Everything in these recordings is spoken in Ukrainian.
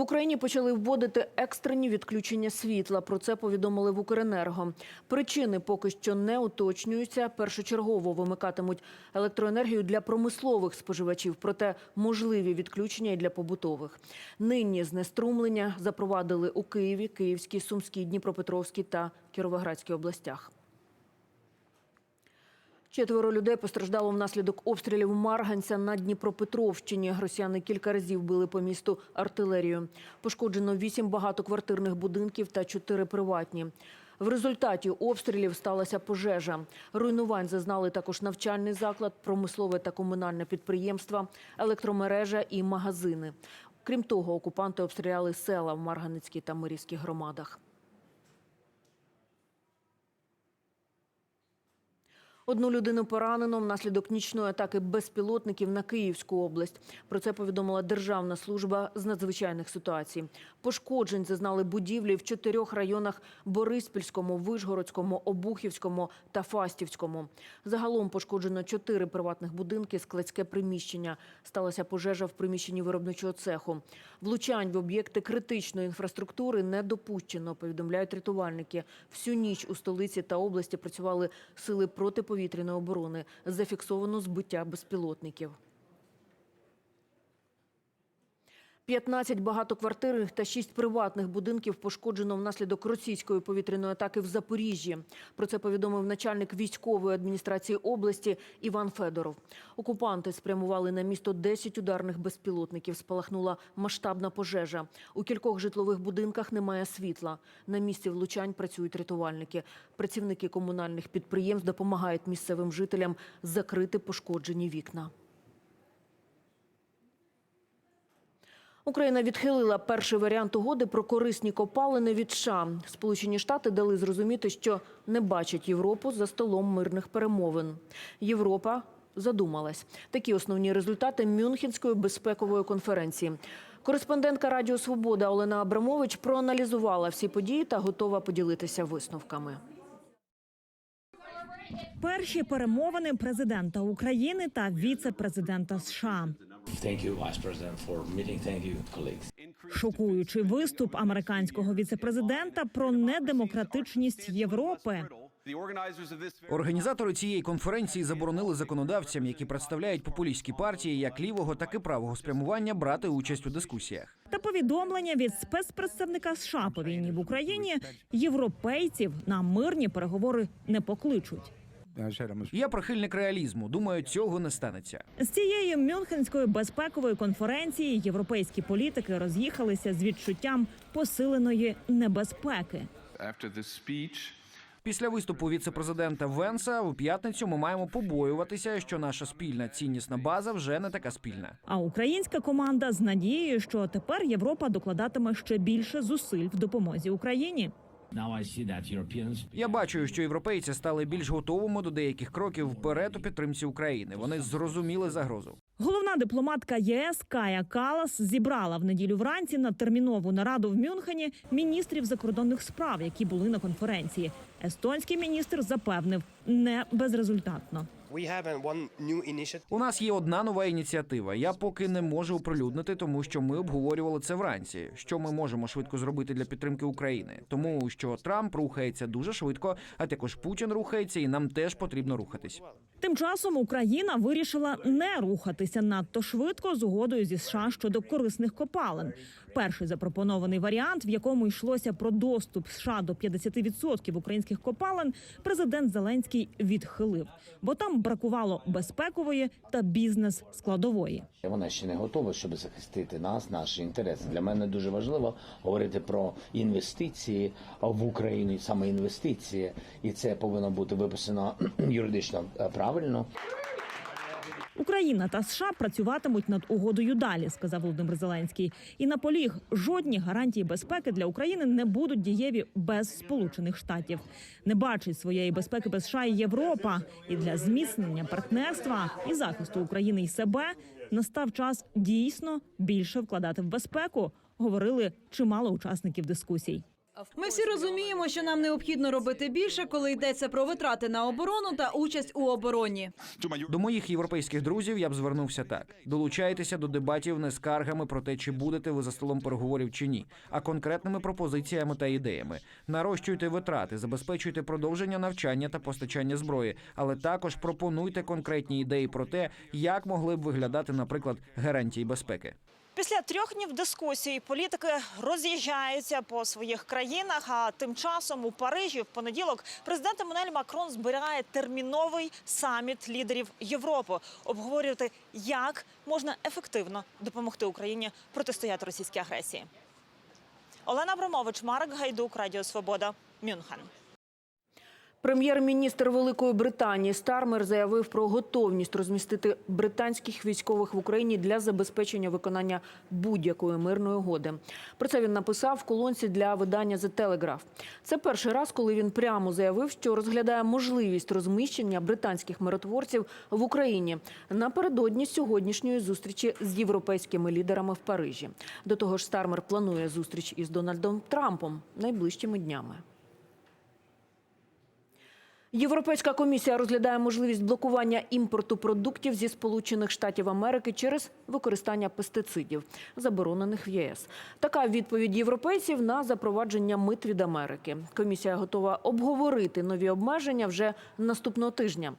В Україні почали вводити екстрені відключення світла. Про це повідомили в Укренерго. Причини поки що не уточнюються. Першочергово вимикатимуть електроенергію для промислових споживачів, проте можливі відключення і для побутових. Нині знеструмлення запровадили у Києві, Київській, Сумській, Дніпропетровській та Кіровоградській областях. Четверо людей постраждало внаслідок обстрілів Марганця на Дніпропетровщині. Росіяни кілька разів били по місту артилерію. Пошкоджено вісім багатоквартирних будинків та чотири приватні. В результаті обстрілів сталася пожежа. Руйнувань зазнали також навчальний заклад, промислове та комунальне підприємства, електромережа і магазини. Крім того, окупанти обстріляли села в Марганецькій та Мирівській громадах. Одну людину поранено внаслідок нічної атаки безпілотників на Київську область. Про це повідомила Державна служба з надзвичайних ситуацій. Пошкоджень зазнали будівлі в чотирьох районах Бориспільському, Вишгородському, Обухівському та Фастівському. Загалом пошкоджено чотири приватних будинки, складське приміщення. Сталася пожежа в приміщенні виробничого цеху. Влучань в об'єкти критичної інфраструктури не допущено, повідомляють рятувальники. Всю ніч у столиці та області працювали сили протиповітряної оборони. Зафіксовано збиття безпілотників. 15 багатоквартирних та 6 приватних будинків пошкоджено внаслідок російської повітряної атаки в Запоріжжі. Про це повідомив начальник військової адміністрації області Іван Федоров. Окупанти спрямували на місто 10 ударних безпілотників. Спалахнула масштабна пожежа. У кількох житлових будинках немає світла. На місці влучань працюють рятувальники. Працівники комунальних підприємств допомагають місцевим жителям закрити пошкоджені вікна. Україна відхилила перший варіант угоди про корисні копалини від США. Сполучені Штати дали зрозуміти, що не бачать Європу за столом мирних перемовин. Європа задумалась. Такі основні результати Мюнхенської безпекової конференції. Кореспондентка Радіо Свобода Олена Абрамович проаналізувала всі події та готова поділитися висновками. Перші перемовини президента України та віце-президента США. Thank you, Vice President, for meeting. Thank you, colleagues. Шокуючий виступ американського віце-президента про недемократичність Європи. Організатори цієї конференції заборонили законодавцям, які представляють популістські партії, як лівого, так і правого спрямування, брати участь у дискусіях. Та повідомлення від спецпредставника США по війні в Україні європейців на мирні переговори не покличуть. Я прихильник реалізму. Думаю, цього не станеться. З цієї Мюнхенської безпекової конференції європейські політики роз'їхалися з відчуттям посиленої небезпеки. After the speech, Після виступу віце-президента Венса у п'ятницю ми маємо побоюватися, що наша спільна ціннісна база вже не така спільна. А українська команда з надією, що тепер Європа докладатиме ще більше зусиль в допомозі Україні. Я бачу, що європейці стали більш готовими до деяких кроків вперед у підтримці України. Вони зрозуміли загрозу. Головна дипломатка ЄС Кая Калас зібрала в неділю вранці на термінову нараду в Мюнхені міністрів закордонних справ, які були на конференції. Естонський міністр запевнив не безрезультатно. У нас є одна нова ініціатива. Я поки не можу оприлюднити, тому що ми обговорювали це вранці. Що ми можемо швидко зробити для підтримки України, тому що Трамп рухається дуже швидко, а також Путін рухається, і нам теж потрібно рухатись. Тим часом Україна вирішила не рухатися надто швидко з угодою зі США щодо корисних копалин. Перший запропонований варіант, в якому йшлося про доступ США до 50% українських копалин, президент Зеленський відхилив, бо там бракувало безпекової та бізнес складової. вона ще не готова, щоб захистити нас, наші інтереси. Для мене дуже важливо говорити про інвестиції в Україну, саме інвестиції, і це повинно бути виписано юридично е, правильно. Україна та США працюватимуть над угодою далі, сказав Володимир Зеленський. І наполіг жодні гарантії безпеки для України не будуть дієві без Сполучених Штатів. Не бачить своєї безпеки без США і Європа. І для зміцнення партнерства і захисту України і себе настав час дійсно більше вкладати в безпеку. Говорили чимало учасників дискусій. Ми всі розуміємо, що нам необхідно робити більше, коли йдеться про витрати на оборону та участь у обороні. До моїх європейських друзів я б звернувся так: долучайтеся до дебатів не скаргами про те, чи будете ви за столом переговорів чи ні, а конкретними пропозиціями та ідеями. Нарощуйте витрати, забезпечуйте продовження навчання та постачання зброї, але також пропонуйте конкретні ідеї про те, як могли б виглядати, наприклад, гарантії безпеки. Після трьох днів дискусії політики роз'їжджаються по своїх країнах. А тим часом у Парижі в понеділок президент Еммануель Макрон збирає терміновий саміт лідерів Європи, обговорювати, як можна ефективно допомогти Україні протистояти російській агресії. Олена Абрамович, Марк Гайдук, Радіо Свобода, Мюнхен. Прем'єр-міністр Великої Британії Стармер заявив про готовність розмістити британських військових в Україні для забезпечення виконання будь-якої мирної угоди. Про це він написав в колонці для видання The Telegraph. Це перший раз, коли він прямо заявив, що розглядає можливість розміщення британських миротворців в Україні напередодні сьогоднішньої зустрічі з європейськими лідерами в Парижі. До того ж, Стармер планує зустріч із Дональдом Трампом найближчими днями. Європейська комісія розглядає можливість блокування імпорту продуктів зі Сполучених Штатів Америки через використання пестицидів, заборонених в ЄС. Така відповідь європейців на запровадження мит від Америки. Комісія готова обговорити нові обмеження вже наступного тижня.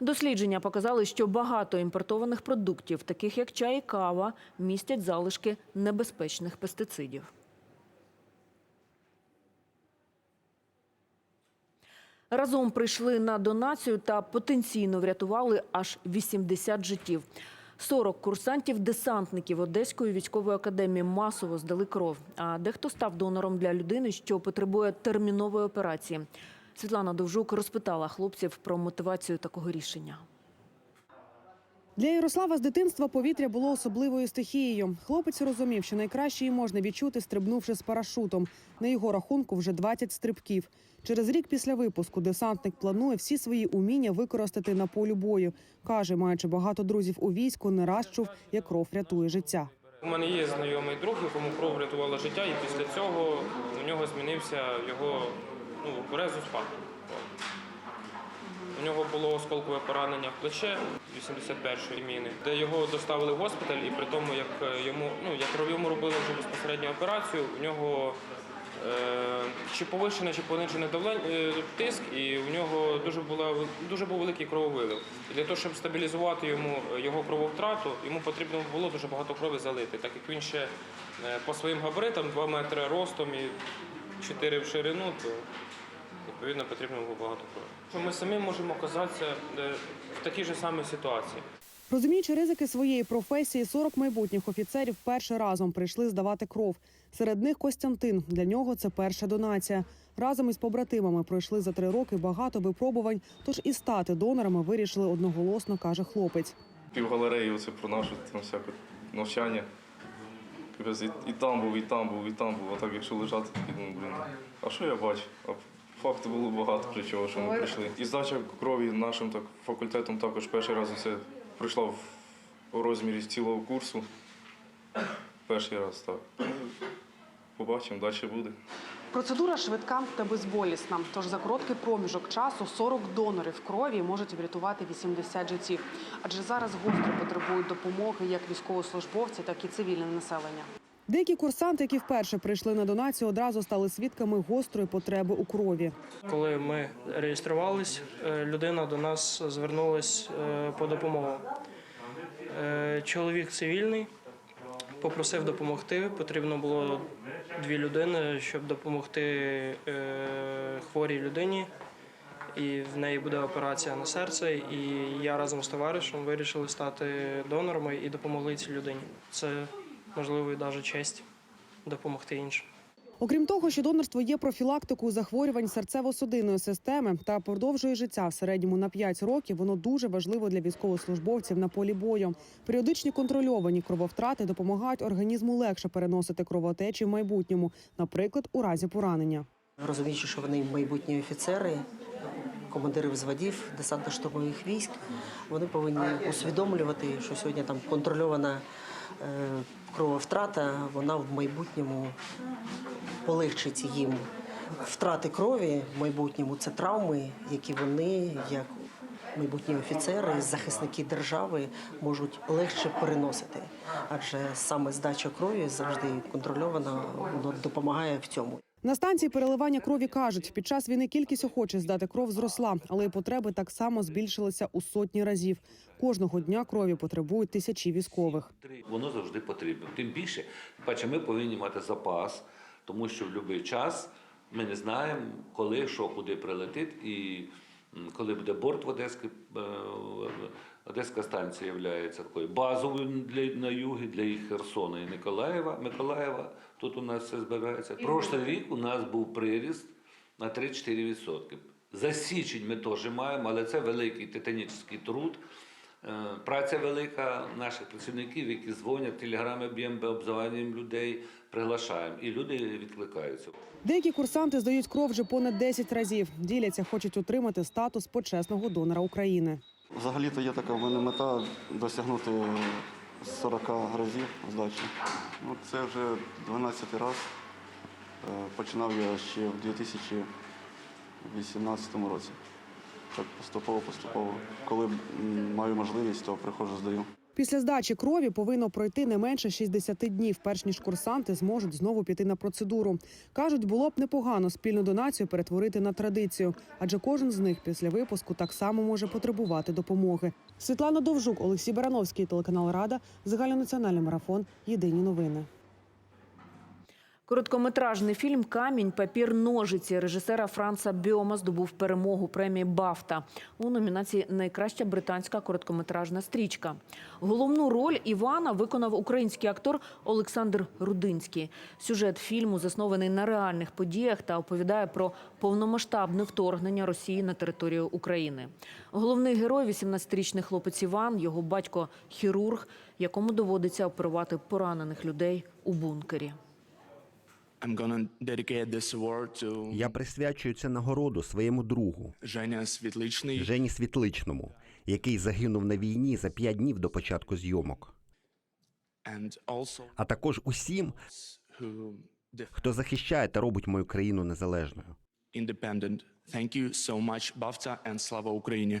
Дослідження показали, що багато імпортованих продуктів, таких як чай і кава, містять залишки небезпечних пестицидів. Разом прийшли на донацію та потенційно врятували аж 80 життів. 40 курсантів-десантників Одеської військової академії масово здали кров. А дехто став донором для людини, що потребує термінової операції. Світлана Довжук розпитала хлопців про мотивацію такого рішення. Для Ярослава з дитинства повітря було особливою стихією. Хлопець розумів, що найкраще її можна відчути, стрибнувши з парашутом. На його рахунку вже 20 стрибків. Через рік після випуску десантник планує всі свої уміння використати на полі бою. Каже, маючи багато друзів у війську, не раз чув, як кров рятує життя. У мене є знайомий друг, якому кров врятувала життя, і після цього у нього змінився його ну, резус фактор. У нього було осколкове поранення в плече 81-ї міни, де його доставили в госпіталь, і при тому, як е, йому ну як йому робили вже безпосередньо операцію, у нього е, чи повищене, чи понижене давлення е, тиск, і у нього дуже була дуже був великий крововилив. І для того, щоб стабілізувати йому е, його крововтрату, йому потрібно було дуже багато крові залити, так як він ще е, по своїм габаритам 2 метри ростом і 4 в ширину, то відповідно потрібно було багато крові. Ми самі можемо оказатися е, в такій же самій ситуації. Розуміючи ризики своєї професії, 40 майбутніх офіцерів перший разом прийшли здавати кров. Серед них Костянтин. Для нього це перша донація. Разом із побратимами пройшли за три роки багато випробувань. Тож і стати донорами вирішили одноголосно, каже хлопець. півгалереї оце про наше там всяке навчання. І, там був, і там був, і там був. А так якщо лежати, такий думаю, блін, а що я бачу? Факту було багато для чого, що ми прийшли. І здача крові нашим так, факультетом також перший раз це пройшла в, у розмірі цілого курсу. Перший раз так. Побачимо, далі буде. Процедура швидка та безболісна. Тож за короткий проміжок часу 40 донорів крові можуть врятувати 80 життів. Адже зараз гостро потребують допомоги як військовослужбовці, так і цивільне населення. Деякі курсанти, які вперше прийшли на донацію, одразу стали свідками гострої потреби у крові. Коли ми реєструвались, е, людина до нас звернулась е, по допомогу. Е, Чоловік цивільний попросив допомогти. Потрібно було дві людини, щоб допомогти хворій людині. І в неї буде операція на серце. І я разом з товаришем вирішили стати донорами і допомогли цій людині. Це можливо і навіть честь допомогти іншим. Окрім того, що донорство є профілактикою захворювань серцево-судинної системи та продовжує життя в середньому на 5 років, воно дуже важливо для військовослужбовців на полі бою. Періодичні контрольовані крововтрати допомагають організму легше переносити кровотечі в майбутньому, наприклад, у разі поранення. Розуміючи, що вони майбутні офіцери, командири взводів, десантно-штурмових військ, вони повинні усвідомлювати, що сьогодні там контрольована е, крововтрата, вона в майбутньому полегшить їм втрати крові в майбутньому. Це травми, які вони, як майбутні офіцери, захисники держави, можуть легше переносити. Адже саме здача крові завжди контрольована, воно допомагає в цьому. На станції переливання крові кажуть, під час війни кількість охочих здати кров зросла, але й потреби так само збільшилися у сотні разів. Кожного дня крові потребують тисячі військових. Воно завжди потрібно. Тим більше, бачите, ми повинні мати запас, тому що в будь-який час ми не знаємо, коли, що, куди прилетить, і коли буде борт в Одеській. е, Одеська станція є такою базовою для на югі для Херсона і Миколаєва. Миколаєва тут у нас все збирається. Прошлий рік у нас був приріст на 3-4%. За січень ми теж маємо, але це великий титанічний труд. Е, Праця велика наших працівників, які дзвонять, телеграми б'ємо, обзванюємо людей, приглашаємо, і люди відкликаються. Деякі курсанти здають кров вже понад 10 разів. Діляться, хочуть отримати статус почесного донора України. Взагалі-то є така в мене мета досягнути 40 разів здачі. Ну, це вже 12 раз. Е, Починав я ще в 2018 році. Так поступово-поступово. Коли маю можливість, то приходжу, здаю. Після здачі крові повинно пройти не менше 60 днів, перш ніж курсанти зможуть знову піти на процедуру. кажуть, було б непогано спільну донацію перетворити на традицію, адже кожен з них після випуску так само може потребувати допомоги. Світлана Довжук, Олексій Барановський, телеканал Рада, загальнонаціональний марафон. Єдині новини. Короткометражний фільм Камінь, папір, ножиці режисера Франца Біома здобув перемогу премії Бафта у номінації Найкраща британська короткометражна стрічка. Головну роль Івана виконав український актор Олександр Рудинський. Сюжет фільму заснований на реальних подіях та оповідає про повномасштабне вторгнення Росії на територію України. Головний герой – 18-річний хлопець Іван, його батько хірург, якому доводиться оперувати поранених людей у бункері. To Я присвячую цю нагороду своєму другу Женя Світличний Жені Світличному, який загинув на війні за п'ять днів до початку зйомок, also а також усім, хто захищає та робить мою країну незалежною. independent. Thank you so much, BAFTA, and слава Україні!